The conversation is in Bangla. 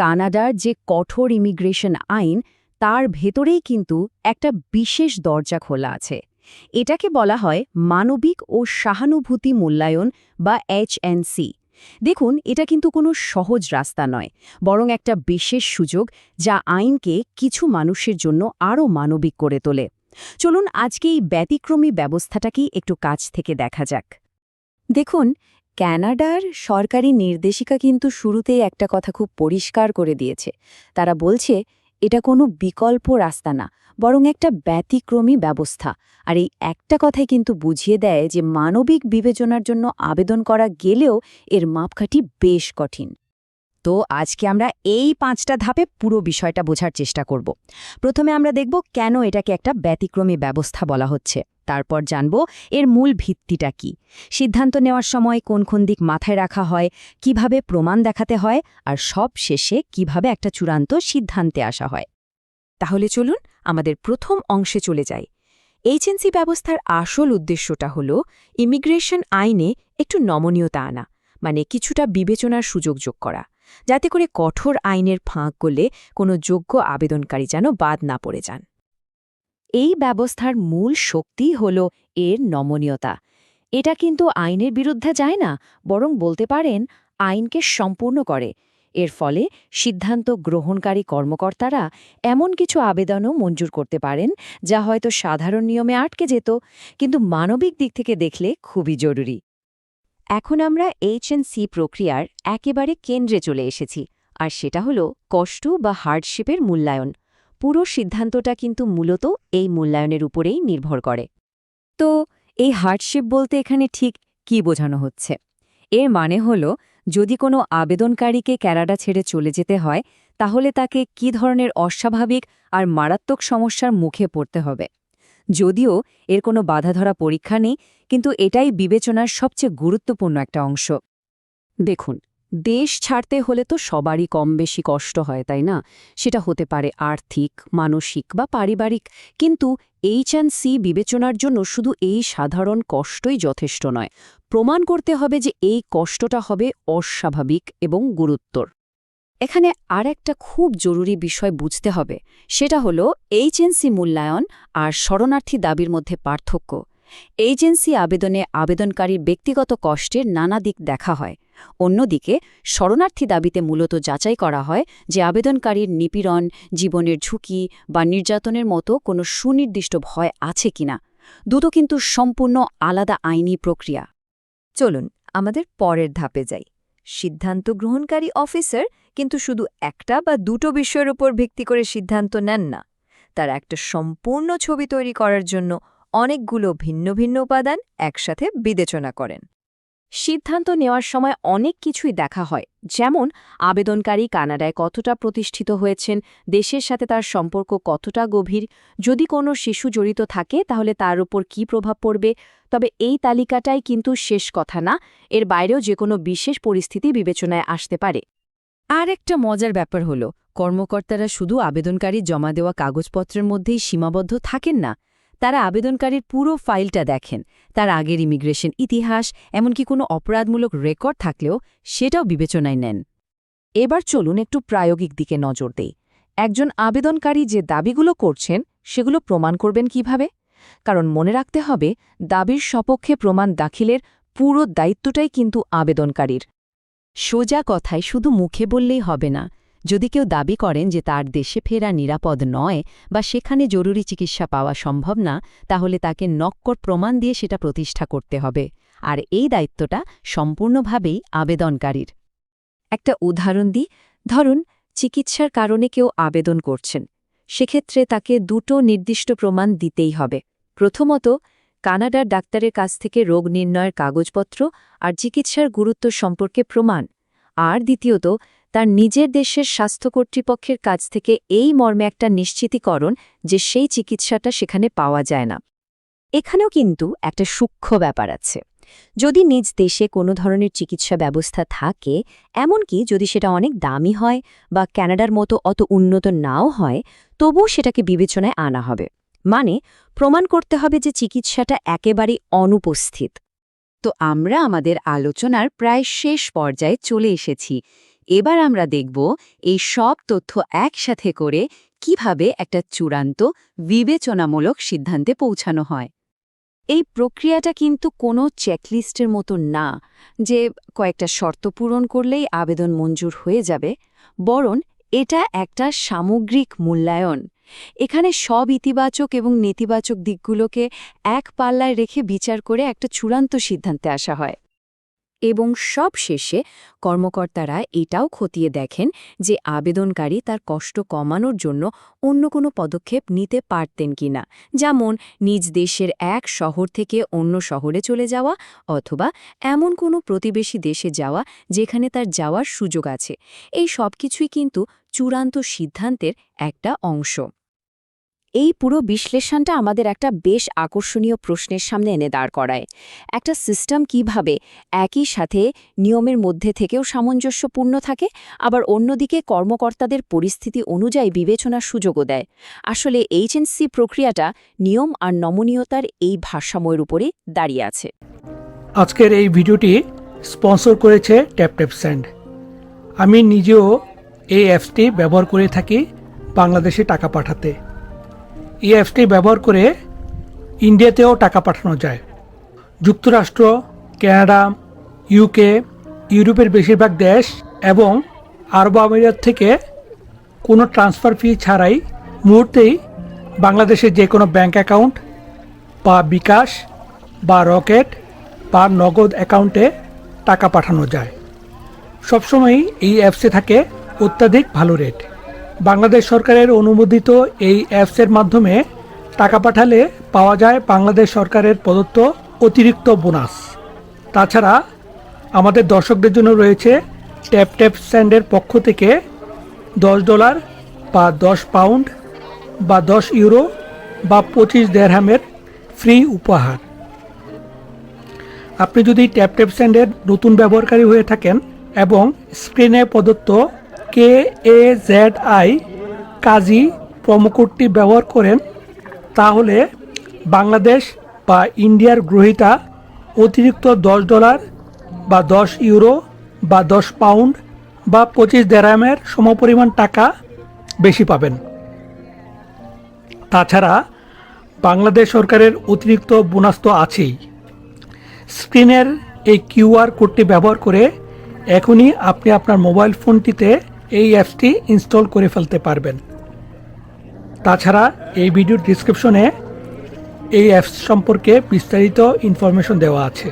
কানাডার যে কঠোর ইমিগ্রেশন আইন, তার ভেতরেই কিন্তু একটা বিশেষ দরজা খোলা আছে। এটাকে বলা হয় মানবিক ও সহানুভূতি মূল্যায়ন বা এইচএনসি দেখুন, এটা কিন্তু কোনো সহজ রাস্তা নয়, বরং একটা বিশেষ সুযোগ যা আইনকে কিছু মানুষের জন্য আরও মানবিক করে তোলে। চলুন আজকে এই ব্যতিক্রমী ব্যবস্থাটাকেই একটু কাছ থেকে দেখা যাক। দেখুন ক্যানাডার সরকারি নির্দেশিকা কিন্তু শুরুতেই একটা কথা খুব পরিষ্কার করে দিয়েছে। তারা বলছে, এটা কোনো বিকল্প রাস্তা না, বরং একটা ব্যতিক্রমী ব্যবস্থা। আর এই একটা কথাই কিন্তু বুঝিয়ে দেয় যে মানবিক বিবেচনার জন্য আবেদন করা গেলেও এর মাপকাঠি বেশ কঠিন। তো আজকে আমরা এই পাঁচটা ধাপে পুরো বিষয়টা বোঝার চেষ্টা করব। প্রথমে আমরা দেখব কেন এটাকে একটা ব্যতিক্রমী ব্যবস্থা বলা হচ্ছে। তারপর জানব এর মূল ভিত্তিটা কি। সিদ্ধান্ত নেওয়ার সময় কোন কোন দিক মাথায় রাখা হয়, কীভাবে প্রমাণ দেখাতে হয়, আর সব শেষে কীভাবে একটা চূড়ান্ত সিদ্ধান্তে আসা হয়। তাহলে চলুন আমাদের প্রথম অংশে চলে যাই। এইচএনসি ব্যবস্থার আসল উদ্দেশ্যটা হল ইমিগ্রেশন আইনে একটু নমনীয়তা আনা মানে কিছুটা বিবেচনার সুযোগ যোগ করা। যাতে করে কঠোর আইনের ফাঁক করলে কোনো যোগ্য আবেদনকারী যেন বাদ না পড়ে যান। এই ব্যবস্থার মূল শক্তি হল এর নমনীয়তা। এটা কিন্তু আইনের বিরুদ্ধে যায় না, বরং বলতে পারেন আইনকে সম্পূর্ণ করে। এর ফলে সিদ্ধান্ত গ্রহণকারী কর্মকর্তারা এমন কিছু আবেদনও মঞ্জুর করতে পারেন, যা হয়তো সাধারণ নিয়মে আটকে যেত, কিন্তু মানবিক দিক থেকে দেখলে খুবই জরুরি। এখন আমরা এইচ এইচএনসি প্রক্রিয়ার একেবারে কেন্দ্রে চলে এসেছি, আর সেটা হলো কষ্ট বা হার্ডশিপের মূল্যায়ন। পুরো সিদ্ধান্তটা কিন্তু মূলত এই মূল্যায়নের উপরেই নির্ভর করে। তো এই হার্ডশিপ বলতে এখানে ঠিক কি বোঝানো হচ্ছে? এর মানে হল, যদি কোনো আবেদনকারীকে ক্যানাডা ছেড়ে চলে যেতে হয়, তাহলে তাকে কি ধরনের অস্বাভাবিক আর মারাত্মক সমস্যার মুখে পড়তে হবে? যদিও এর কোনো বাধাধরা পরীক্ষা নেই, কিন্তু এটাই বিবেচনার সবচেয়ে গুরুত্বপূর্ণ একটা অংশ। দেখুন, দেশ ছাড়তে হলে তো সবারই কম বেশি কষ্ট হয়, তাই না? সেটা হতে পারে আর্থিক, মানসিক বা পারিবারিক, কিন্তু এইচ অ্যান্ড সি বিবেচনার জন্য শুধু এই সাধারণ কষ্টই যথেষ্ট নয়। প্রমাণ করতে হবে যে এই কষ্টটা হবে অস্বাভাবিক এবং গুরুত্বর। এখানে আর একটা খুব জরুরি বিষয় বুঝতে হবে, সেটা হলো এইচএনসি মূল্যায়ন আর শরণার্থী দাবির মধ্যে পার্থক্য। এজেন্সি আবেদনে আবেদনকারীর ব্যক্তিগত কষ্টের নানা দিক দেখা হয়। অন্যদিকে, শরণার্থী দাবিতে মূলত যাচাই করা হয় যে আবেদনকারীর নিপীড়ন, জীবনের ঝুঁকি বা নির্যাতনের মতো কোনো সুনির্দিষ্ট ভয় আছে কিনা। দুটো কিন্তু সম্পূর্ণ আলাদা আইনি প্রক্রিয়া। চলুন, আমাদের পরের ধাপে যাই। সিদ্ধান্ত গ্রহণকারী অফিসার কিন্তু শুধু একটা বা দুটো বিষয়ের উপর ভিত্তি করে সিদ্ধান্ত নেন না। তার একটা সম্পূর্ণ ছবি তৈরি করার জন্য অনেকগুলো ভিন্ন ভিন্ন উপাদান একসাথে বিবেচনা করেন। সিদ্ধান্ত নেওয়ার সময় অনেক কিছুই দেখা হয়। যেমন, আবেদনকারী কানাডায় কতটা প্রতিষ্ঠিত হয়েছেন, দেশের সাথে তার সম্পর্ক কতটা গভীর, যদি কোনো শিশু জড়িত থাকে তাহলে তার উপর কি প্রভাব পড়বে? তবে এই তালিকাটাই কিন্তু শেষ কথা না, এর বাইরেও যে কোনো বিশেষ পরিস্থিতি বিবেচনায় আসতে পারে। আর একটা মজার ব্যাপার হল, কর্মকর্তারা শুধু আবেদনকারী জমা দেওয়া কাগজপত্রের মধ্যেই সীমাবদ্ধ থাকেন না। তারা আবেদনকারীর পুরো ফাইলটা দেখেন। তার আগের ইমিগ্রেশন ইতিহাস, এমনকি কোনো অপরাধমূলক রেকর্ড থাকলেও সেটাও বিবেচনায় নেন। এবার চলুন একটু প্রায়োগিক দিকে নজর দেই। একজন আবেদনকারী যে দাবিগুলো করছেন, সেগুলো প্রমাণ করবেন কীভাবে? কারণ মনে রাখতে হবে, দাবির সপক্ষে প্রমাণ দাখিলের পুরো দায়িত্বটাই কিন্তু আবেদনকারীর। সোজা কথায় শুধু মুখে বললেই হবে না যদি কেউ দাবি করেন যে তার দেশে ফেরা নিরাপদ নয় বা সেখানে জরুরি চিকিৎসা পাওয়া সম্ভব না, তাহলে তাকে নক্কর প্রমাণ দিয়ে সেটা প্রতিষ্ঠা করতে হবে। আর এই দায়িত্বটা সম্পূর্ণভাবেই আবেদনকারীর। একটা উদাহরণ দিই। ধরুন, চিকিৎসার কারণে কেউ আবেদন করছেন। সেক্ষেত্রে তাকে দুটো নির্দিষ্ট প্রমাণ দিতেই হবে। প্রথমত, কানাডার ডাক্তারের কাছ থেকে রোগ নির্ণয়ের কাগজপত্র আর চিকিৎসার গুরুত্ব সম্পর্কে প্রমাণ। আর দ্বিতীয়ত তার নিজের দেশের স্বাস্থ্য কর্তৃপক্ষের কাছ থেকে এই মর্মে একটা নিশ্চিতীকরণ যে সেই চিকিৎসাটা সেখানে পাওয়া যায় না। এখানেও কিন্তু একটা সূক্ষ্ম ব্যাপার আছে। যদি নিজ দেশে কোনো ধরনের চিকিৎসা ব্যবস্থা থাকে, এমনকি যদি সেটা অনেক দামি হয় বা ক্যানাডার মতো অত উন্নত নাও হয়, তবুও সেটাকে বিবেচনায় আনা হবে। মানে প্রমাণ করতে হবে যে চিকিৎসাটা একেবারে অনুপস্থিত। তো আমরা আমাদের আলোচনার প্রায় শেষ পর্যায়ে চলে এসেছি। এবার আমরা দেখব এই সব তথ্য একসাথে করে কীভাবে একটা চূড়ান্ত, বিবেচনামূলক সিদ্ধান্তে পৌঁছানো হয়। এই প্রক্রিয়াটা কিন্তু কোনো চেকলিস্টের মতো না যে কয়েকটা শর্ত পূরণ করলেই আবেদন মঞ্জুর হয়ে যাবে, বরং এটা একটা সামগ্রিক মূল্যায়ন। এখানে সব ইতিবাচক এবং নেতিবাচক দিকগুলোকে এক পাল্লায় রেখে বিচার করে একটা চূড়ান্ত সিদ্ধান্তে আসা হয়। এবং সব শেষে কর্মকর্তারা এটাও খতিয়ে দেখেন যে আবেদনকারী তার কষ্ট কমানোর জন্য অন্য কোনো পদক্ষেপ নিতে পারতেন কিনা যেমন নিজ দেশের এক শহর থেকে অন্য শহরে চলে যাওয়া অথবা এমন কোনো প্রতিবেশী দেশে যাওয়া যেখানে তার যাওয়ার সুযোগ আছে। এই সব কিছুই কিন্তু চূড়ান্ত সিদ্ধান্তের একটা অংশ। এই পুরো বিশ্লেষণটা আমাদের একটা বেশ আকর্ষণীয় প্রশ্নের সামনে এনে দাঁড় করায়। একটা সিস্টেম কীভাবে একই সাথে নিয়মের মধ্যে থেকেও সামঞ্জস্যপূর্ণ থাকে, আবার অন্যদিকে কর্মকর্তাদের পরিস্থিতি অনুযায়ী বিবেচনার সুযোগও দেয়। আসলে এইচএনসি প্রক্রিয়াটা নিয়ম আর নমনীয়তার এই ভারসাম্যের উপরে দাঁড়িয়ে আছে। আজকের এই ভিডিওটি স্পন্সর করেছে ট্যাপ ট্যাপ স্যান্ড আমি নিজেও এই অ্যাপসটি ব্যবহার করে থাকি বাংলাদেশে টাকা পাঠাতে। এই অ্যাপসটি ব্যবহার করে ইন্ডিয়াতেও টাকা পাঠানো যায়। যুক্তরাষ্ট্র, কানাডা ইউকে ইউরোপের বেশিরভাগ দেশ এবং আরব আমিরাত থেকে কোনো ট্রান্সফার ফি ছাড়াই মুহূর্তেই বাংলাদেশের যে কোনো ব্যাঙ্ক অ্যাকাউন্ট বা বিকাশ বা রকেট বা নগদ অ্যাকাউন্টে টাকা পাঠানো যায়। সবসময়ই এই অ্যাপসে থাকে অত্যাধিক ভালো রেট। বাংলাদেশ সরকারের অনুমোদিত এই অ্যাপসের মাধ্যমে টাকা পাঠালে পাওয়া যায় বাংলাদেশ সরকারের প্রদত্ত অতিরিক্ত বোনাস। তাছাড়া আমাদের দর্শকদের জন্য রয়েছে ট্যাপ ট্যাপ স্যান্ডের পক্ষ থেকে দশ ডলার বা দশ পাউন্ড বা দশ ইউরো বা পঁচিশ দেড়হামের ফ্রি উপহার। আপনি যদি ট্যাপ ট্যাপ স্যান্ডের নতুন ব্যবহারকারী হয়ে থাকেন এবং স্ক্রিনে প্রদত্ত কে এ জেড আই কাজী প্রোমোকোডটি ব্যবহার করেন, তাহলে বাংলাদেশ বা ইন্ডিয়ার গ্রহীতা অতিরিক্ত দশ ডলার বা দশ ইউরো বা দশ পাউন্ড বা পঁচিশ দেরামের সমপরিমাণ টাকা বেশি পাবেন। তাছাড়া বাংলাদেশ সরকারের অতিরিক্ত বোনাস তো আছেই। স্ক্রিনের এই কিউআর কোডটি ব্যবহার করে এখনই আপনি আপনার মোবাইল ফোনটিতে এই অ্যাপসটি ইনস্টল করে ফেলতে পারবেন। তাছাড়া এই ভিডিওর ডিসক্রিপশনে এই অ্যাপস সম্পর্কে বিস্তারিত ইনফরমেশন দেওয়া আছে।